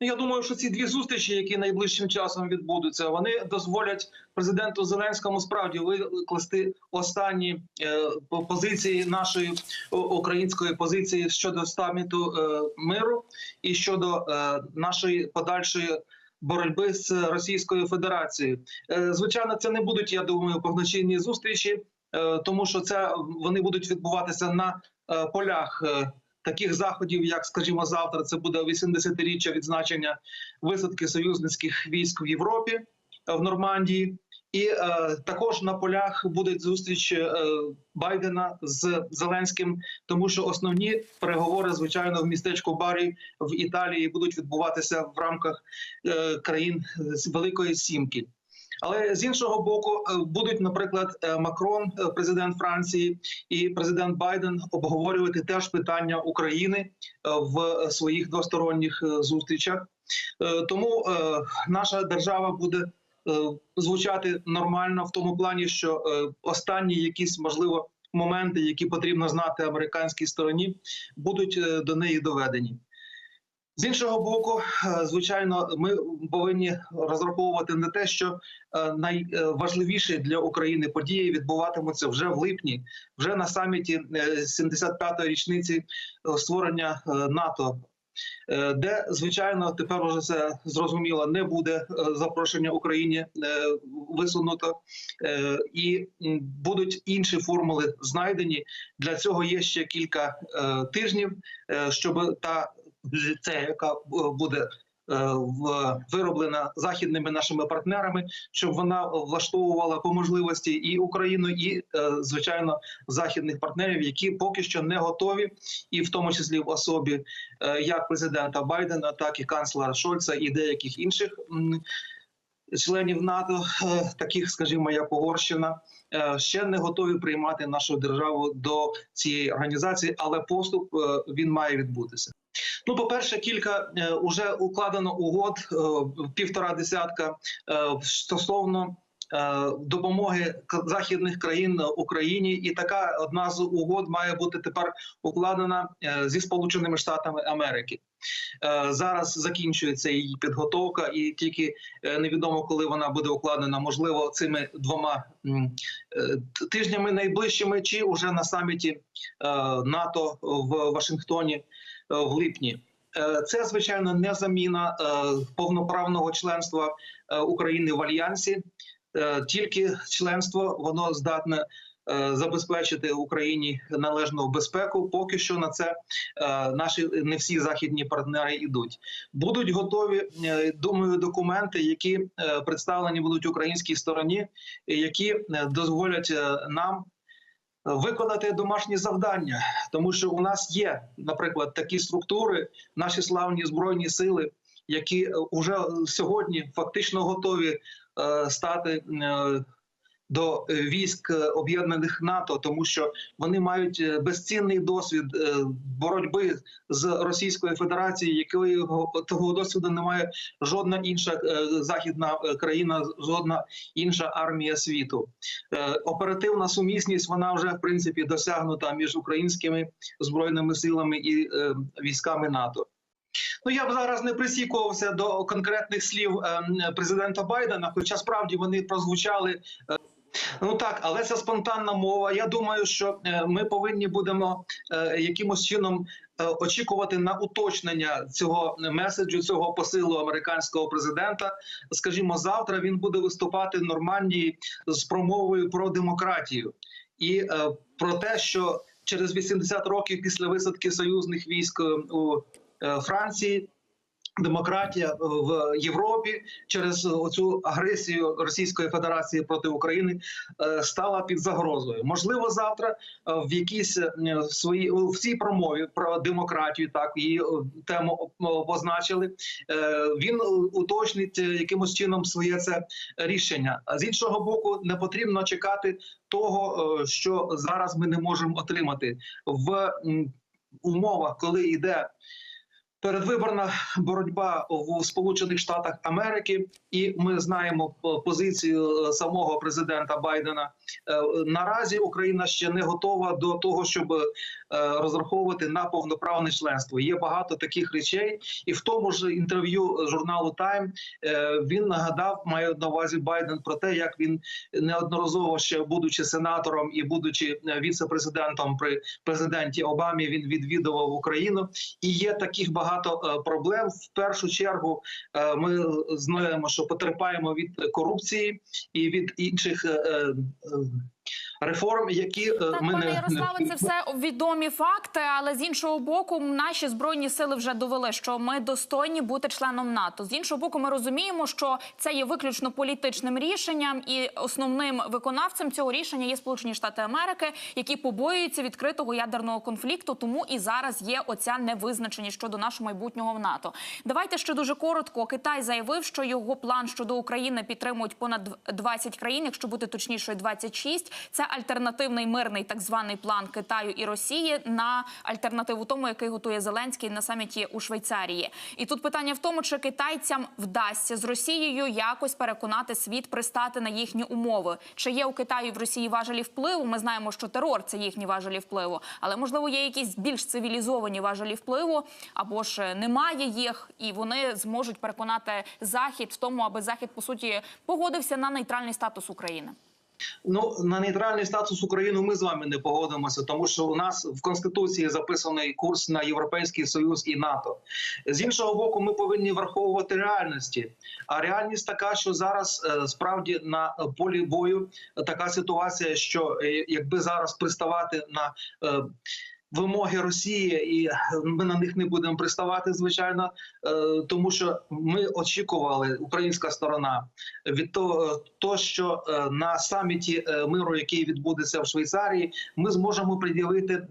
Ну, Я думаю, що ці дві зустрічі, які найближчим часом відбудуться, вони дозволять президенту Зеленському справді викласти останні е, позиції нашої української позиції щодо саміту е, миру і щодо е, нашої подальшої. Боротьби з Російською Федерацією, звичайно, це не будуть, я думаю, повноцінні зустрічі, тому що це вони будуть відбуватися на полях таких заходів, як, скажімо, завтра, це буде 80-річчя відзначення висадки союзницьких військ в Європі е, в Нормандії. І е, також на полях буде зустріч е, Байдена з Зеленським, тому що основні переговори, звичайно, в містечку Барі в Італії будуть відбуватися в рамках е, країн Великої Сімки. Але з іншого боку, е, будуть, наприклад, е, Макрон, е, президент Франції, і президент Байден обговорювати теж питання України в своїх двосторонніх зустрічах. Тому наша держава буде звучати нормально в тому плані, що останні якісь можливо моменти, які потрібно знати американській стороні, будуть до неї доведені. З іншого боку, е, звичайно, ми повинні розраховувати на те, що е, найважливіші для України події відбуватимуться вже в липні, вже на саміті е, 75-ї річниці е, створення е, НАТО. Де звичайно тепер уже це зрозуміло не буде запрошення Україні висунуто, і будуть інші формули знайдені. Для цього є ще кілька тижнів, щоб та це, яка е, буде е, вироблена західними нашими партнерами, щоб вона влаштовувала по можливості і Україну, і е, звичайно західних партнерів, які поки що не готові, і в тому числі в особі як президента Байдена, так і канцлера Шольца і деяких інших. Членів НАТО, е, таких, скажімо, як Угорщина, е, ще не готові приймати нашу державу до цієї організації, але поступ е, він має відбутися. Ну, по-перше, кілька вже укладено угод півтора десятка стосовно допомоги західних країн Україні, і така одна з угод має бути тепер укладена е, зі Сполученими Штатами Америки. Е, Зараз закінчується її підготовка, і тільки е, невідомо, коли вона буде укладена. Можливо, цими двома е, тижнями найближчими, чи уже на саміті е, НАТО в Вашингтоні е, в липні. Е, Це звичайно не заміна е, повноправного членства е, України в альянсі. Е, Тільки членство воно здатне е, забезпечити Україні належну безпеку. Поки що на це е, наші не всі західні партнери йдуть. Будуть готові, думаю, документи, які представлені будуть українській стороні, які дозволять нам виконати домашні завдання, тому що у нас є, наприклад, такі структури, наші славні збройні сили, які вже сьогодні фактично готові стати. е, До е, військ е, об'єднаних НАТО, тому що вони мають е, безцінний досвід е, боротьби з Російською Федерацією, якої того досвіду не має жодна інша е, західна е, країна, жодна інша армія світу. Е, Оперативна сумісність вона вже в принципі досягнута між українськими збройними силами і е, військами НАТО. Ну я б зараз не присікувався до конкретних слів е, президента Байдена, хоча справді вони прозвучали. е, Ну так, але це спонтанна мова. Я думаю, що е, ми повинні будемо е, якимось чином очікувати на уточнення цього меседжу, цього посилу американського президента. Скажімо, завтра він буде виступати в Нормандії з промовою про демократію і про те, що через 80 років після висадки союзних військ у Франції. Демократія в Європі через оцю агресію Російської Федерації проти України е, стала під загрозою. Можливо, завтра е, в якійсь е, свої в цій промові про демократію, так її е, тему обозначили. е, Він уточнить е, якимось чином своє це рішення. А з іншого боку, не потрібно чекати того, е, що зараз ми не можемо отримати в умовах, коли йде передвиборна боротьба в Сполучених Штатах Америки, і ми знаємо е, позицію е, самого президента Байдена. Е, Наразі Україна ще не готова до того, щоб розраховувати на повноправне членство. Є багато таких речей, і в тому ж інтерв'ю журналу Тайм він нагадав, маю на увазі Байден про те, як він неодноразово ще будучи сенатором і будучи е, віце-президентом при президенті Обамі, він відвідував Україну. І є таких багато е, проблем. В першу чергу е, ми знаємо, що потерпаємо від корупції і від інших. Реформ, які е, Так, ми пане не Ярославе, це все відомі факти. Але з іншого боку, наші збройні сили вже довели, що ми достойні бути членом НАТО. З іншого боку, ми розуміємо, що це є виключно політичним рішенням, і основним виконавцем цього рішення є Сполучені Штати Америки, які побоюються відкритого ядерного конфлікту. Тому і зараз є оця невизначеність щодо нашого майбутнього в НАТО. Давайте ще дуже коротко. Китай заявив, що його план щодо України підтримують понад 20 країн, якщо бути точнішою, 26. Це альтернативний мирний так званий план Китаю і Росії на альтернативу тому, який готує Зеленський на саміті у Швейцарії. І тут питання в тому, чи китайцям вдасться з Росією якось переконати світ пристати на їхні умови. Чи є у Китаю і в Росії важелі впливу? Ми знаємо, що терор це їхні важелі впливу, але можливо є якісь більш цивілізовані важелі впливу, або ж немає їх, і вони зможуть переконати захід в тому, аби захід по суті погодився на нейтральний статус України. Ну на нейтральний статус України ми з вами не погодимося, тому що у нас в конституції записаний курс на європейський союз і НАТО. З іншого боку, ми повинні враховувати реальності. А реальність така, що зараз е, справді на полі бою така ситуація, що е, якби зараз приставати на е, Вимоги Росії, і ми на них не будемо приставати, звичайно, е, тому що ми очікували, українська сторона від того, то, що е, на саміті е, миру, який відбудеться в Швейцарії, ми зможемо приділити е,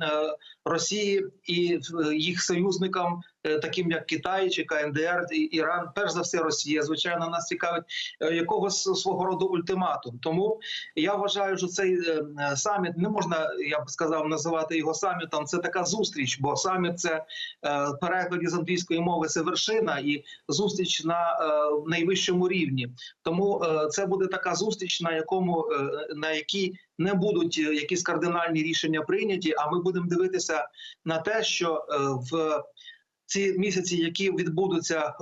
Росії і е, їх союзникам, е, таким як Китай чи КНДР і Іран, перш за все, Росія. Звичайно, нас цікавить е, якогось свого роду ультиматум. Тому я вважаю, що цей е, е, саміт не можна, я б сказав, називати його самітом. Це така зустріч, бо саміт це е, перекладі з англійської мови це вершина і зустріч на е, найвищому рівні. Тому е, це буде така зустріч, на якому е, на якій не будуть е, якісь кардинальні рішення прийняті. А ми будемо дивитися на те, що е, в ці місяці, які відбудуться е,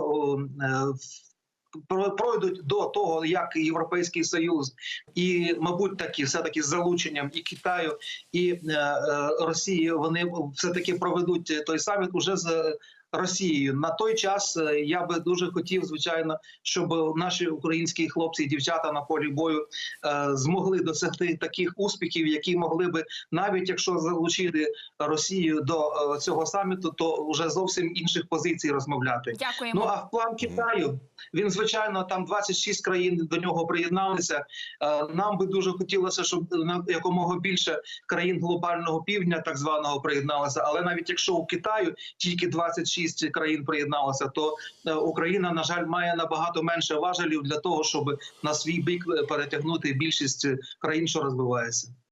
пройдуть до того, як Європейський Союз і, мабуть, таки все таки з залученням і Китаю і е, е, Росії, вони все таки проведуть той саміт уже з. Росією на той час е, я би дуже хотів, звичайно, щоб наші українські хлопці і дівчата на полі бою е, змогли досягти таких успіхів, які могли би, навіть якщо залучити Росію до е, цього саміту, то вже зовсім інших позицій розмовляти. Дякуємо. Ну а в план Китаю він звичайно там 26 країн до нього приєдналися. Е, Нам би дуже хотілося, щоб якомога більше країн глобального півдня, так званого, приєдналося. Але навіть якщо у Китаю тільки 26 країн приєдналося, то е, Україна на жаль має набагато менше важелів для того, щоб на свій бік перетягнути більшість країн, що розвивається.